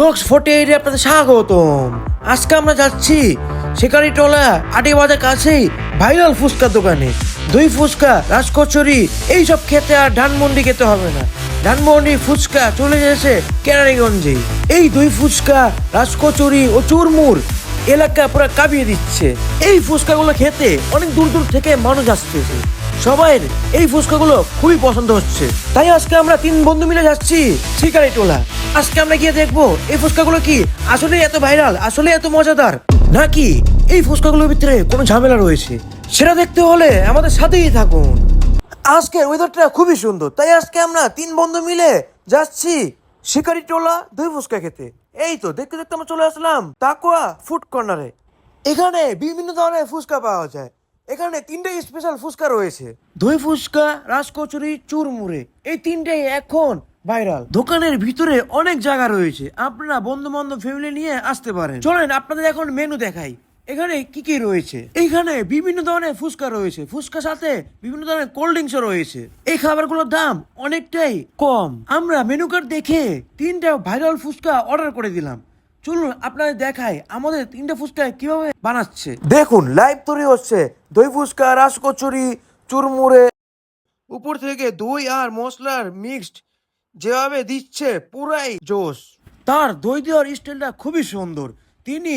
Blogs forty এইটে আপনাদের স্বাগতম। আজকে আমরা যাচ্ছি শিকারি টোলা আটি বাজার কাছেই ভাইরাল ফুচকার দোকানে। দই ফুচকা, রাজকচুরি, এইসব খেতে আর ধানমন্ডি খেতে হবে না। ধানমন্ডি ফুচকা চলে গেছে কেরানীগঞ্জে। এই দই ফুচকা, রাজকচুরি ও চুরমুর এলাকা পুরো কাঁপিয়ে দিচ্ছে। এই ফুচকাগুলো খেতে অনেক দূর দূর থেকে মানুষ আসতেছে। সবাইয়ের এই ফুচকাগুলো খুবই পছন্দ হচ্ছে। তাই আজকে আমরা তিন বন্ধু মিলে যাচ্ছি শিকারি টোলা আজকে আমরা গিয়ে দেখব এই ফুচকাগুলো কি আসলে এত ভাইরাল, আসলে এত মজাদার, নাকি এই ফুচকাগুলোর ভিতরে কোনো ঝামেলা রয়েছে? সেটা দেখতে হলে আমাদের সাথেই থাকুন। আজকের ওয়েদারটা খুবই সুন্দর, তাই আজকে আমরা তিন বন্ধু মিলে যাচ্ছি শিকারি টোলা দই ফুচকা খেতে। এই তো, দেখতে দেখতে আমরা চলে আসলাম তাকুয়া ফুড কর্নারে। এখানে বিভিন্ন ধরনের ফুচকা পাওয়া যায়। এখানে তিনটে স্পেশাল ফুচকা রয়েছে। দই ফুচকা রাসকচুরি চুরমুড়ে, এই তিনটেই এখন ভাইরাল দোকানের ভিতরে অনেক জায়গা রয়েছে, আপনারা বন্ধু বান্ধব ফ্যামিলি নিয়ে আসতে পারেন। চলেন, আপনাদের এখন মেনু দেখাই। এখানে কি কি রয়েছে? এইখানে বিভিন্ন ধরনের ফুচকা রয়েছে। ফুচকার সাথে বিভিন্ন ধরনের কোল্ড ড্রিঙ্কসও রয়েছে। এই খাবারগুলোর দাম অনেকটাই কম। আমরা মেনু কার্ড দেখে তিনটা ভাইরাল ফুচকা অর্ডার করে দিলাম। চলুন আপনাদের দেখাই আমাদের তিনটা ফুচকা কীভাবে বানাচ্ছে। দেখুন লাইভ তৈরি হচ্ছে। দই ফুচকা রাসকচুরি চুরমুড়ে। উপর থেকে দই আর মশলার মিক্সড যেভাবে দিচ্ছে পুরাই জোশ। তার দই দেওয়ার স্টাইলটা খুবই সুন্দর। তিনি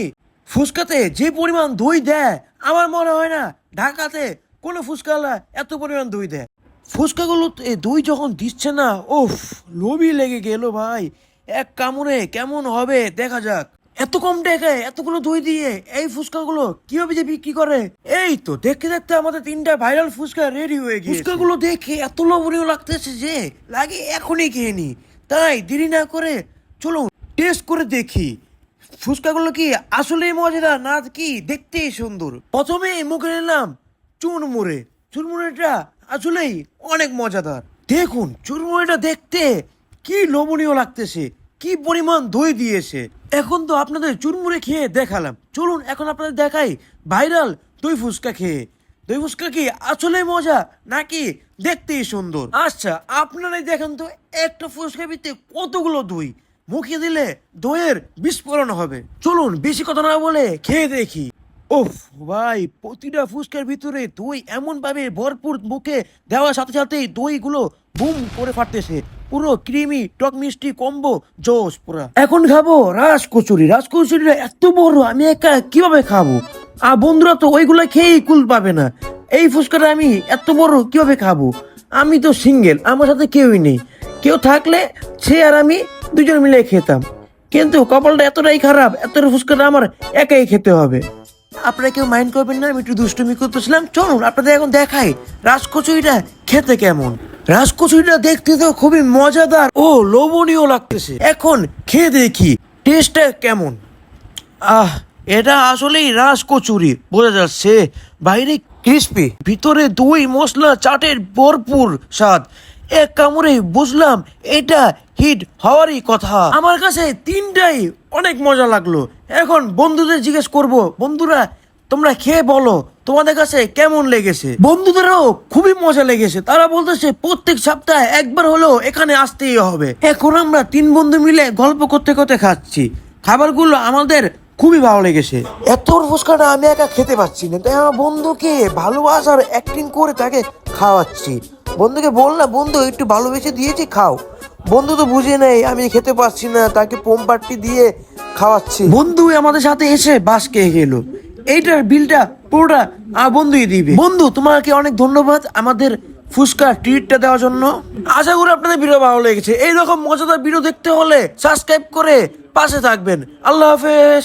ফুচকাতে যে পরিমাণ দই দেয় আমার মনে হয় না ঢাকাতে কোনো ফুচকালা এত পরিমাণ দই দেয়। ফুচকাগুলো দই যখন দিচ্ছে না ওফ লোভই লেগে গেল ভাই। এক কামড়ে কেমন হবে দেখা যাক। এত কম টাকায় এতগুলো দই দিয়ে এই ফুচকাগুলো কীভাবে যে বিক্রি করে? এই তো দেখতে দেখতে আমাদের তিনটা ভাইরাল ফুচকা রেডি হয়ে গিয়েছে। ফুচকাগুলো দেখে এত লোভনীয় লাগতেছে যে, লাগে এখনই খেয়ে নি। তাই দেরি না করে চলুন টেস্ট করে দেখি। ফুচকাগুলো কি আসলেই মজাদার না কি দেখতেই সুন্দর? প্রথমে মুখে নিলাম চুরমুড়ে। চুরমুড়েটা আসলেই অনেক মজাদার। দেখুন, চুরমুড়েটা দেখতে কি লোভনীয় লাগতেছে? কি পরিমাণ দই দিয়েছে? এখন তো আপনাদের চুরমুড়ে খেয়ে দেখালাম। চলুন, এখন আপনাদের দেখাই ভাইরাল দই ফুচকা খেয়ে। দই ফুচকা কি আসলে মজা, নাকি দেখতেই সুন্দর? আচ্ছা আপনারাই দেখেন তো, একটা ফুচকা ভিতরে কতগুলো দই? মুখে দিলে দইয়ের বিস্ফোরণ হবে। চলুন, বেশি কথা না বলে খেয়ে দেখি। ওফ ভাই, প্রতিটা ফুচকার ভিতরে দই এমন ভাবে ভরপুর মুখে দেওয়ার সাথে সাথেই দইগুলো বুম করে ফাটতেছে। পুরো ক্রিমি, টক মিষ্টি কম্বো জোস পুরা। এখন খাব রাস কচুরি রাস কচুরিটা এত বড়, আমি একা কীভাবে খাব? আর বন্ধুরা তো ওইগুলো খেয়েই কুল পাবে না। এই ফুচকাটা আমি এত বড় কীভাবে খাব? আমি তো সিঙ্গেল, আমার সাথে কেউই নেই। কেউ থাকলে সে আর আমি দুজন মিলে খেতাম। কিন্তু কপালটা এতটাই খারাপ, এতটা ফুচকাটা আমার একাই খেতে হবে। আপনারা কেউ মাইন্ড করবেন না, আমি একটু দুষ্টুমি করতেছিলাম। চলুন, আপনাদের এখন দেখাই রাজকচুরিটা খেতে কেমন। রাজকচুরিটা দেখতে তো খুবই মজাদার ও লোভনীয় লাগতেছে। এখন খেয়ে দেখি টেস্টটা কেমন। আহ, এটা আসলেই রাস কচুরি বোঝা যাচ্ছে। বাইরে ক্রিস্পি ভিতরে দই মশলা, চাটের ভরপুর স্বাদ। এক কামড়ে বুঝলাম এটা হিট হওয়ারই কথা। আমার কাছে তিনটাই অনেক মজা লাগল। এখন বন্ধুদের জিজ্ঞেস করব, বন্ধুরা, তোমরা খেয়ে বলো, তোমাদের কাছে কেমন লেগেছে? বন্ধুদেরও খুবই মজা লেগেছে। তারা বলতেছে, প্রত্যেক সপ্তাহে একবার হলেও এখানে আসতেই হবে। এখন আমরা তিন বন্ধু মিলে গল্প করতে করতে খাচ্ছি। খাবারগুলো আমাদের খুবই ভালো লেগেছে। এত ফুচকাটা আমি একা খেতে পাচ্ছি না। তাই আমার বন্ধুকে ভালোবাসার অ্যাক্টিং করে তাকে খাওয়াচ্ছি। বন্ধুকে বললাম বন্ধু, একটু ভালোবেসে দিয়েছি, খাও। বন্ধু তো বুঝে নেই, আমি খেতে পারছি না, তাকে পোমপাট্টি দিয়ে খাওয়াচ্ছি। বন্ধু আমাদের সাথে এসে বাস খেয়ে গেল এইটার বিলটা পুরোটা আমার বন্ধুই দিবে। বন্ধু, তোমাকে অনেক ধন্যবাদ আমাদের ফুচকা ট্রিটটা দেওয়ার জন্য। আশা করি আপনাদের ভিডিও ভালো লেগেছে। এইরকম মজাদার ভিডিও দেখতে হলে সাবস্ক্রাইব করে পাশে থাকবেন। আল্লাহ হাফেজ।